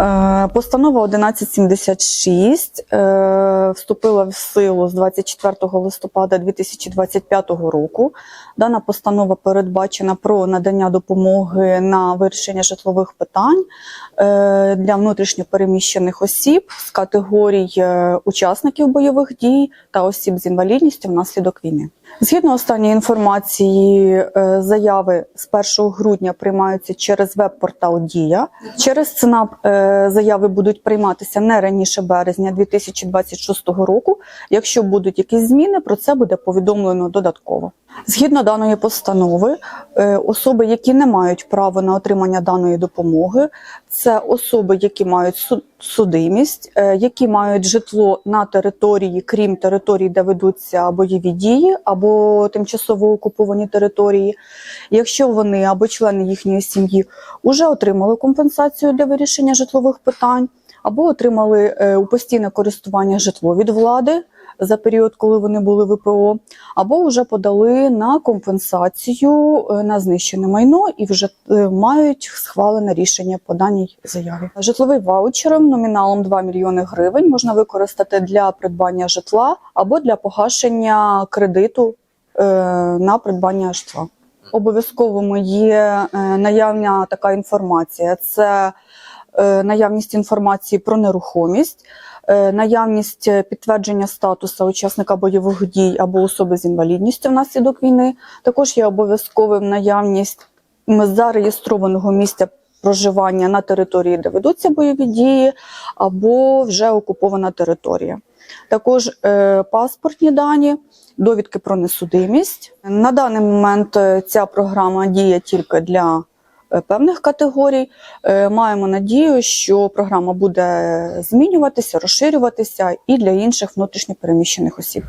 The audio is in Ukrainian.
Е, Постанова 1176 е, вступила в силу з 24 листопада 2025 року. Дана постанова передбачена про надання допомоги на вирішення житлових питань е, для внутрішньопереміщених осіб з категорій учасників бойових дій та осіб з інвалідністю внаслідок війни. Згідно останньої інформації, заяви з 1 грудня приймаються через веб-портал Дія. Через ЦНАП заяви будуть прийматися не раніше березня 2026 року. Якщо будуть якісь зміни, про це буде повідомлено додатково. Згідно даної постанови, е, особи, які не мають права на отримання даної допомоги, це особи, які мають судимість, е, які мають житло на території, крім територій, де ведуться бойові дії або тимчасово окуповані території. Якщо вони або члени їхньої сім'ї вже отримали компенсацію для вирішення житлових питань, або отримали е, у постійне користування житло від влади за період, коли вони були ВПО, або вже подали на компенсацію е, на знищене майно і вже е, мають схвалене рішення по даній заяві. Житловий ваучер номіналом 2 мільйони гривень можна використати для придбання житла або для погашення кредиту на придбання житла. Обов'язковими є наявна така інформація. Це наявність інформації про нерухомість, е, наявність е, підтвердження статусу учасника бойових дій або особи з інвалідністю внаслідок війни. Також є обов'язковим наявність зареєстрованого місця проживання на території, де ведуться бойові дії, або вже окупована територія. Також е, паспортні дані, довідки про несудимість. На даний момент е, ця програма діє тільки для е, певних категорій. Е, Маємо надію, що програма буде змінюватися, розширюватися і для інших внутрішньопереміщених осіб.